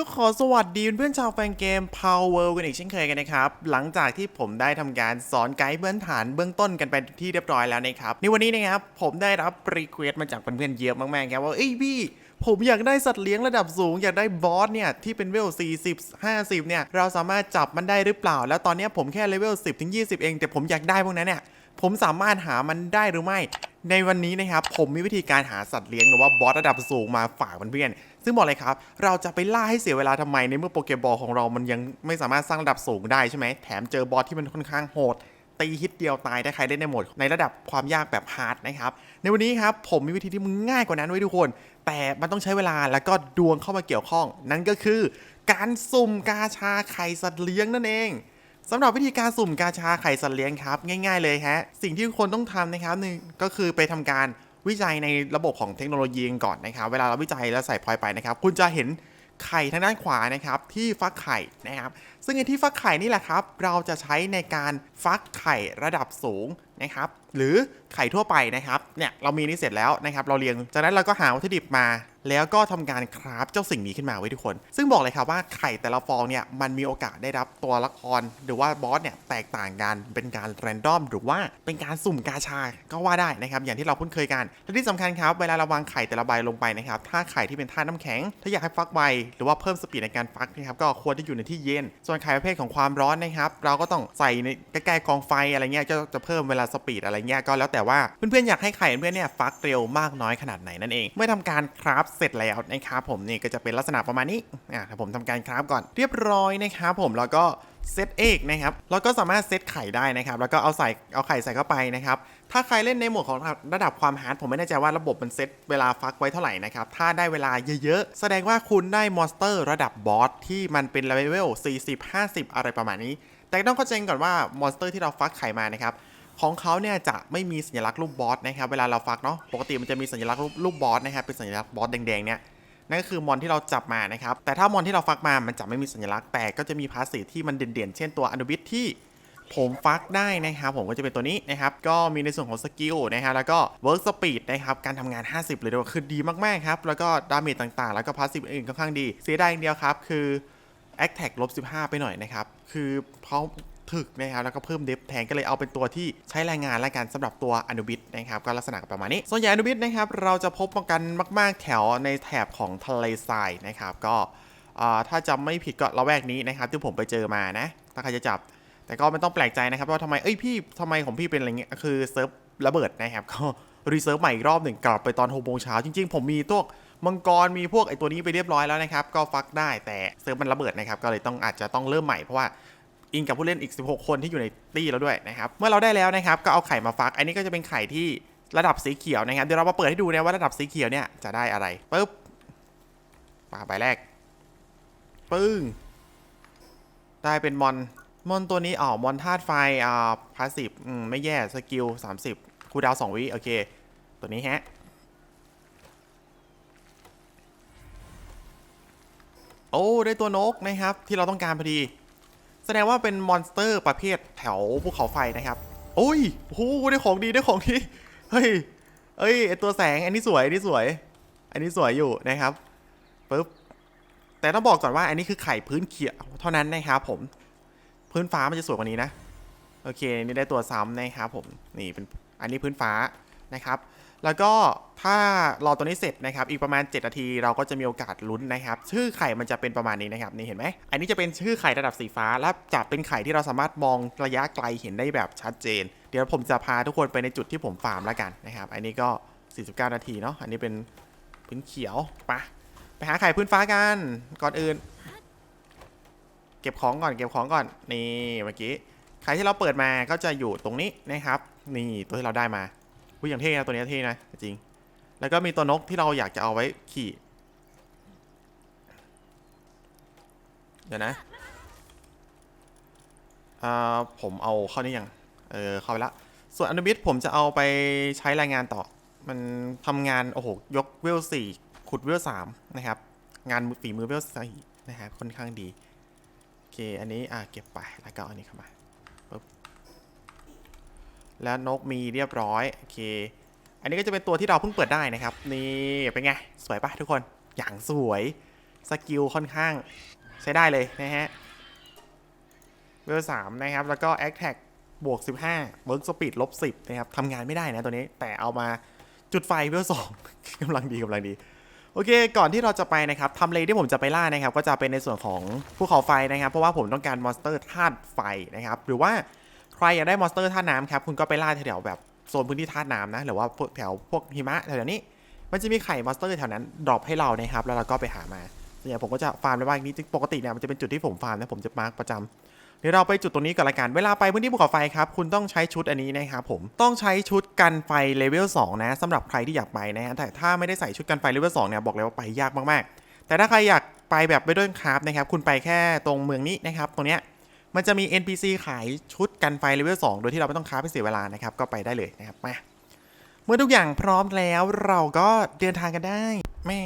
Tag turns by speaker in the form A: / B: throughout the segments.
A: ก็ขอสวัสดีเพื่อนชาวแฟนเกม Power กันอีกเช่นเคยกันนะครับ หลังจากที่ผมได้ทำการสอนไกด์พื้นฐานเบื้องต้นกันไปที่เรียบร้อยแล้วนะครับ ในวันนี้นะครับผมได้รับรีเควสมาจากเพื่อนๆเยอะมากๆครับว่าเอ้ยพี่ผมอยากได้สัตว์เลี้ยงระดับสูง อยากได้บอสเนี่ย ที่เป็นเวล 40 50 เนี่ย เราสามารถจับมันได้หรือเปล่า แล้วตอนนี้ผมแค่เลเวล 10 ถึง 20 เอง แต่ผมอยากได้พวกนั้นเนี่ย ผมสามารถหามันได้หรือไม่ ในวันนี้นะครับผมมีวิธีการหาสัตว์เลี้ยงหรือว่าบอสระดับสูงมาฝากเพื่อนๆซึ่งบอกเลยครับ เราจะไปล่าให้เสียเวลาทำไมในเมื่อโปเกบอลของเรามันยังไม่สามารถสร้างระดับสูงได้ใช่ไหมแถมเจอบอสที่มันค่อนข้างโหดตีฮิตเดียวตายถ้ใครเล่นในโหมดในระดับความยากแบบฮาร์ดนะครับ ในวันนี้ครับผมมีวิธีที่มึงง่ายกว่านั้นไว้ทุกคน แต่มันต้องใช้เวลาแล้วก็ดวงเข้ามาเกี่ยวข้อง นั่นก็คือการสุ่มกาชาไข่สัตว์เลี้ยงนั่นเอง สำหรับวิธีการสุ่มกาชาไข่สัตว์เลี้ยงครับ ง่าย ๆเลยฮะ สิ่งที่คนต้องทำนะครับหนึ่งก็คือไปทำการวิจัยในระบบของเทคโนโลยีกันก่อนนะครับ เวลาเราวิจัยแล้วใส่พลอยไปนะครับ คุณจะเห็นไข่ทางด้านขวานะครับที่ฟักไข่นะครับ ซึ่งไอ้ที่ฟักไข่นี่แหละครับ เราจะใช้ในการฟักไข่ระดับสูงนะครับหรือไข่ทั่วไปนะครับเนี่ยเรามีนี่เสร็จแล้วนะครับเราเรียงจากนั้นเราก็หาวัตถุดิบมา แล้วก็ทำการคราฟเจ้าสิ่งนี้ขึ้นมาไว้ทุกคน ซึ่งบอกเลยครับว่าไข่แต่ละฟองเนี่ยมันมีโอกาสได้รับตัวละคร หรือว่าบอสเนี่ยแตกต่างกันเป็นการแรนดอมหรือว่าเป็นการสุ่มกาชาก็ว่าได้นะครับอย่างที่เราคุ้นเคยกันและที่สำคัญครับเวลาเราวางไข่แต่ละใบลงไปนะครับถ้าไข่ที่เป็นธาตุน้ำแข็ง ถ้าอยากให้ฟักไวหรือว่าเพิ่มสปีดในการฟักนะครับก็ควรที่อยู่ในที่เย็น ส่วนไข่ประเภทของความร้อนนะครับเราก็ต้องใส่ในใกล้ๆกองไฟอะไรเงี้ยก็จะเพิ่มเวลาสปีดอะไรเงี้ยก็แล้วแต่ว่าเพื่อนๆอยากให้ไข่เพื่อนเนี่ยฟักเร็วมากน้อยขนาดไหนนั่นเอง เมื่อทำการคราฟเสร็จแล้วนะครับผมนี่ก็จะเป็นลักษณะประมาณนี้อะผมทำการคราฟก่อนเรียบร้อยนะครับผมแล้วก็เซตเอกนะครับแล้วก็สามารถเซตไข่ได้นะครับ แล้วก็เอาใส่เอาไข่ใส่เข้าไปนะครับ ถ้าใครเล่นในโหมดของระดับความฮาร์ดผมไม่แน่ใจว่าระบบมันเซตเวลาฟักไว้เท่าไหร่นะครับ ถ้าได้เวลาเยอะๆ แสดงว่าคุณได้มอนสเตอร์ระดับบอสที่มันเป็นเลเวล40 50 อะไรประมาณนี้ แต่ต้องเข้าใจก่อนว่ามอนสเตอร์ที่เราฟักไข่มานะครับ ของเขาเนี่ยจะไม่มีสัญลักษณ์รูปบอสนะครับเวลาเราฟักเนาะปกติมันจะมีสัญลักษณ์รูปบอสนะครับเป็นสัญลักษณ์บอสแดงๆเนี่ยนั่นก็คือมอนที่เราจับมานะครับ แต่ถ้ามอนที่เราฟักมา มันจะไม่มีสัญลักษณ์ แต่ก็จะมีพาสซีฟที่มันเด่นๆ เช่นตัวอนุบิทที่ผมฟักได้นะครับ ผมก็จะเป็นตัวนี้นะครับ ก็มีในส่วนของสกิลนะฮะแล้วก็เวิร์กสปีดนะครับ การทำงาน 50 เลยด้วยคือดีมากๆครับ แล้วก็ดาเมจต่างๆ แล้วก็พาสซีฟอื่นค่อนข้างดี เสียดายอย่างเดียวครับ คือ a c t a c ลบ15 ไปหน่อยนะครับ คือเขา ถึกนะครับแล้วก็เพิ่มเดฟแทนก็เลยเอาเป็นตัวที่ใช้แรงงานและกันสำหรับตัวอนุบิตนะครับก็ลักษณะประมาณนี้ ส่วนใหญ่อนุบิตนะครับเราจะพบกันมาก ๆ แถวในแถบของทะเลทรายนะครับก็ถ้าจำไม่ผิดก็ละแวกนี้นะครับที่ผมไปเจอมานะถ้าใครจะจับ แต่ก็ไม่ต้องแปลกใจนะครับว่าทำไมเอ้ยพี่ทำไมของพี่เป็นอะไรเงี้ยคือเซิร์ฟระเบิดนะครับก็รีเซิร์ฟใหม่อีกรอบหนึ่งกลับไปตอน6โมงเช้าจริง ๆ ผมมีตัวมังกรมีพวกไอตัวนี้ไปเรียบร้อยแล้วนะครับ ก็ฟักได้แต่เซิร์ฟมันระเบิดนะครับ ก็เลยต้องอาจจะต้องเริ่มใหม่เพราะว่า อิงกับผู้เล่นอีก 16 คนที่อยู่ในตี้แล้วด้วยนะครับ เมื่อเราได้แล้วนะครับ ก็เอาไข่มาฟัก อันนี้ก็จะเป็นไข่ที่ระดับสีเขียวนะครับ เดี๋ยวเรามาเปิดให้ดูนะว่าระดับสีเขียวเนี่ยจะได้อะไรปึ๊บปาใบแรก ปึ้ง ได้เป็นมอน มอนตัวนี้อ๋อมอนธาตุไฟอ่าพาสซีฟอืมไม่แย่ สกิล 30 คูดาวน์2วิ โอเค ตัวนี้ฮะโอ้ ได้ตัวนกนะครับ ที่เราต้องการพอดี แสดงว่าเป็นมอนสเตอร์ประเภทแถวภูเขาไฟนะครับ โอ้ยโอ้โหได้ของดีได้ของดี เฮ้ย เอ้ยไอตัวแสงอันนี้สวยอันนี้สวย อันนี้สวยอยู่นะครับปึ๊บ แต่ต้องบอกก่อนว่าอันนี้คือไข่พื้นเขียวเท่านั้นนะครับผม พื้นฟ้ามันจะสวยกว่านี้นะ โอเค นี่ได้ตัวซ้ำนะครับผม นี่เป็นอันนี้พื้นฟ้านะครับ แล้วก็ถ้ารอตัวนี้เสร็จนะครับ อีกประมาณ 7 นาทีเราก็จะมีโอกาสลุ้นนะครับ ชื่อไข่มันจะเป็นประมาณนี้นะครับ นี่เห็นไหม อันนี้จะเป็นชื่อไข่ระดับสีฟ้า และจะเป็นไข่ที่เราสามารถมองระยะไกลเห็นได้แบบชัดเจน เดี๋ยวผมจะพาทุกคนไปในจุดที่ผมฟาร์มแล้วกันนะครับ อันนี้ก็ 49 นาทีเนาะ อันนี้เป็นพื้นเขียวปะไปหาไข่พื้นฟ้ากัน ก่อนอื่น เก็บของก่อน เก็บของก่อน นี่เมื่อกี้ ไข่ที่เราเปิดมาก็จะอยู่ตรงนี้นะครับ นี่ตัวที่เราได้มา อุ้ยอย่างเท่นะตัวนี้เท่นะจริง แล้วก็มีตัวนกที่เราอยากจะเอาไว้ขี่ เดี๋ยวนะอ่าผมเอาเข้านี่ยัง เออเข้าไปละ ส่วนอนุบิทผมจะเอาไปใช้รายงานต่อ มันทำงาน โอ้โห ยกเวลสี่ขุดเวลสามนะครับ งานฝีมือเวลสี่นะครับค่อนข้างดี โอเค อันนี้อะเก็บไป แล้วก็เอาอันนี้เข้ามาปึ๊บ แล้วนกมีเรียบร้อยโอเค อันนี้ก็จะเป็นตัวที่เราเพิ่งเปิดได้นะครับ นี่เป็นไง สวยปะทุกคน อย่างสวย สกิลค่อนข้างใช้ได้เลยนะฮะ เวลสามนะครับ แล้วก็แอคแท็กบวก 15เวิร์กสปีดลบ 10 นะครับทำงานไม่ได้นะตัวนี้ แต่เอามาจุดไฟเวลสองกำลังดีกำลังดี โอเค ก่อนที่เราจะไปนะครับทำเลที่ผมจะไปล่านะครับ ก็จะเป็นในส่วนของภูเขาไฟนะครับ เพราะว่าผมต้องการมอนสเตอร์ธาตุไฟนะครับ หรือว่า ใครอยากได้มอนสเตอร์ธาน้ำครับคุณก็ไปล่าแถวๆแบบโซนพื้นที่ธาน้ำนะหรือว่าแถวพวกหิมะแถวๆนี้ มันจะมีไข่มอนสเตอร์แถวนั้นดรอปให้เรานะครับแล้วเราก็ไปหามาส่วนใหญ่ผมก็จะฟาร์มในบ้านนี้ปกติเนี่ยมันจะเป็นจุดที่ผมฟาร์มนะผมจะมาร์กประจำเดี๋ยวเราไปจุดตรงนี้ก่อนละกัน เวลาไปพื้นที่ภูเขาไฟครับ คุณต้องใช้ชุดอันนี้นะครับผม ต้องใช้ชุดกันไฟเลเวล2นะสำหรับใครที่อยากไปนะ แต่ถ้าไม่ได้ใส่ชุดกันไฟเลเวล2เนี่ยบอกเลยว่าไปยากมากๆ แต่ถ้าใครอยากไปแบบไม่ด้วยคราฟนะครับ คุณไปแค่ตรงเมืองนี้นะครับ ตรงเนี้ย มันจะมี NPC ขายชุดกันไฟเลเวล2โดยที่เราไม่ต้องค้าไปเสียเวลานะครับ ก็ไปได้เลยนะครับ มา เมื่อทุกอย่างพร้อมแล้วเราก็เดินทางกันได้ แม่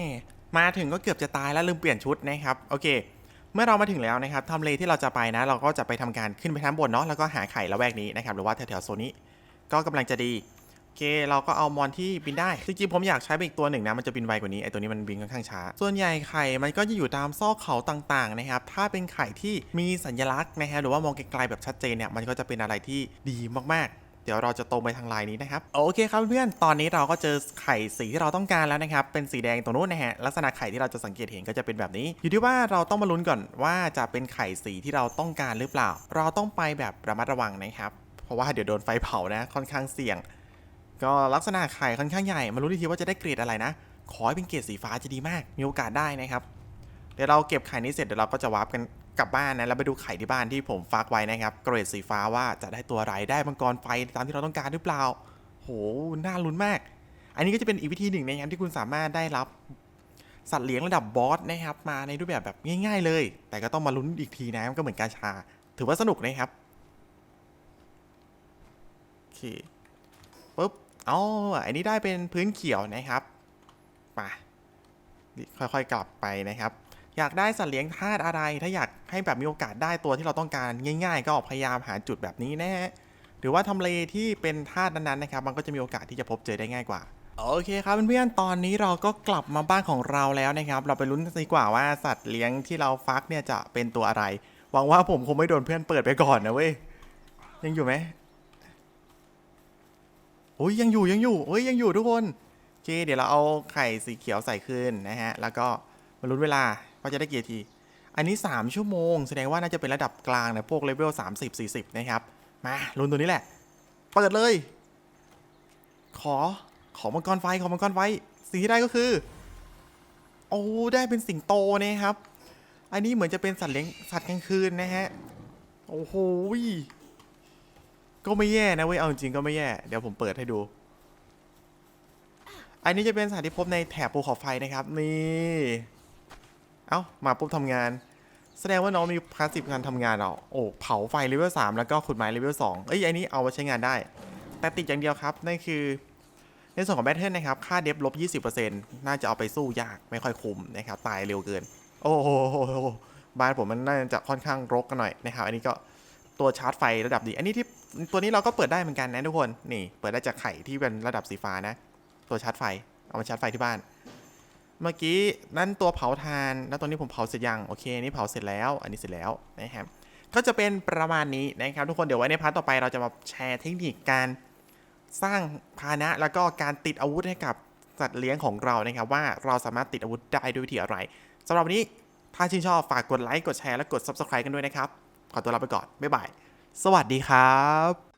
A: มาถึงก็เกือบจะตายแล้วลืมเปลี่ยนชุดนะครับ โอเค เมื่อเรามาถึงแล้วนะครับทำเลที่เราจะไปนะ เราก็จะไปทำการขึ้นไปทั้งบนเนาะ แล้วก็หาไข่ละแวกนี้นะครับ หรือว่าแถวๆโซนนี้ ก็กำลังจะดี เคเราก็เอามอนที่บินได้ จริงๆผมอยากใช้ไปอีกตัวหนึ่งนะ มันจะบินไวกว่านี้ไอตัวนี้มันบินค่อนข้างช้า ส่วนใหญ่ไข่มันก็จะอยู่ตามซอกเขาต่างๆนะครับ ถ้าเป็นไข่ที่มีสัญลักษณ์นะฮะหรือว่ามองไกลๆแบบชัดเจนเนี่ยมันก็จะเป็นอะไรที่ดีมากๆเดี๋ยวเราจะตรงไปทางลน์นี้นะครับ โอเคครับเพื่อนตอนนี้เราก็เจอไข่สีที่เราต้องการแล้วนะครับ เป็นสีแดงตรงนู้นนะฮะ ลักษณะไข่ที่เราจะสังเกตเห็นก็จะเป็นแบบนี้ อยู่ที่ว่าเราต้องมาลุ้นก่อนว่าจะเป็นไข่สีที่เราต้องการหรือเปล่า เราต้องไปแบบระมัดระวังนะครับ เพราะว่าเดี๋ยวโดนไฟเผานะ ค่อนข้างเสี่ยง ก็ลักษณะไข่ค่อนข้างใหญ่มาลุ้นอีทีว่าจะได้เกรดอะไรนะ ขอให้เป็นเกรดสีฟ้าจะดีมาก มีโอกาสได้นะครับ เดี๋ยวเราเก็บไข่นี้เสร็จเดี๋ยวเราก็จะวาร์ปกันกลับบ้านนะแล้วไปดูไข่ที่บ้านที่ผมฟักไว้นะครับ เกรดสีฟ้าว่าจะได้ตัวอะไรได้มังกรไฟตามที่เราต้องการหรือเปล่า โห น่าลุ้นมาก อันนี้ก็จะเป็นอีกวิธีหนึ่งนะครับที่คุณสามารถได้รับสัตว์เลี้ยงระดับบอสนะครับมาในรูปแบบแบบง่าย ๆ เลย แต่ก็ต้องมาลุ้นอีกทีนะมันก็เหมือนกาชา ถือว่าสนุกนะครับโอเคปุ๊บ อ๋ออันนี้ได้เป็นพื้นเขียวนะครับมาค่อยๆกลับไปนะครับ อยากได้สัตว์เลี้ยงธาตุอะไร ถ้าอยากให้แบบมีโอกาสได้ตัวที่เราต้องการง่าย ๆ ก็พยายามหาจุดแบบนี้นะฮะหรือว่าทำเลที่เป็นธาตุนั้นๆนะครับ มันก็จะมีโอกาสที่จะพบเจอได้ง่ายกว่าโอเคครับเพื่อนๆ ตอนนี้เราก็กลับมาบ้านของเราแล้วนะครับ เราไปลุ้นกันดีกว่าว่าสัตว์เลี้ยงที่เราฟักเนี่ยจะเป็นตัวอะไร หวังว่าผมคงไม่โดนเพื่อนเปิดไปก่อนนะเว้ย ยังอยู่ไหม โอ้ยยังอยู่ยังอยู่โอ้ยยังอยู่ทุกคนโอเคเดี๋ยวเราเอาไข่สีเขียวใส่คืนนะฮะ แล้วก็มาลุ้นเวลาว่าจะได้กี่นาที อันนี้ 3 ชั่วโมง แสดงว่าน่าจะเป็นระดับกลางนะพวกเลเวล30 40 นะครับ มาลุ้นตัวนี้แหละ เปิดเลย ขอขอมังกรไฟขอมังกรไฟสิ่งที่ได้ก็คือ โอ้ได้เป็นสิงโตนะครับ อันนี้เหมือนจะเป็นสัตว์เลี้ยงสัตว์กลางคืนนะฮะ โอ้โห ก็ไม่แย่นะเว้ย เอาจริงก็ไม่แย่ เดี๋ยวผมเปิดให้ดู อันนี้จะเป็นสัตว์ที่พบในแถบภูเขาไฟนะครับ นี่ เอ้า มาปุ๊บทำงาน แสดงว่าน้องมีพาสซีฟการทำงานเหรอโอ้ เผาไฟเลเวล3แล้วก็ขุดไม้เลเวล2เอ้ย อันนี้เอามาใช้งานได้ แต่ติดอย่างเดียวครับ นั่นคือ ในส่วนของแบทเทิลนะครับ ค่าเดฟลบ 20%น่าจะเอาไปสู้ยาก ไม่ค่อยคุ้มนะครับ ตายเร็วเกิน โอ้โห บ้านผมมันน่าจะค่อนข้างรกกันหน่อยนะครับ อันนี้ก็ ตัวชาร์จไฟระดับดี อันนี้ที่ตัวนี้เราก็เปิดได้เหมือนกันนะทุกคน นี่ เปิดได้จากไข่ที่เป็นระดับสีฟ้านะ ตัวชาร์จไฟ เอามาชาร์จไฟที่บ้าน เมื่อกี้นั่นตัวเผาทาน แล้วตอนนี้ผมเผาเสร็จยัง โอเค นี่เผาเสร็จแล้ว อันนี้เสร็จแล้วนะครับ ก็จะเป็นประมาณนี้นะครับทุกคน เดี๋ยวไว้ในพาร์ทต่อไปเราจะมาแชร์เทคนิคการสร้างพาหนะแล้วก็การติดอาวุธให้กับสัตว์เลี้ยงของเรานะครับว่าเราสามารถติดอาวุธได้ด้วยวิธีอะไรสำหรับวันนี้ถ้าชื่นชอบฝากกดไลค์กดแชร์และกด subscribe กันด้วยนะครับ ขอตัวลาไปก่อนบ๊ายบายสวัสดีครับ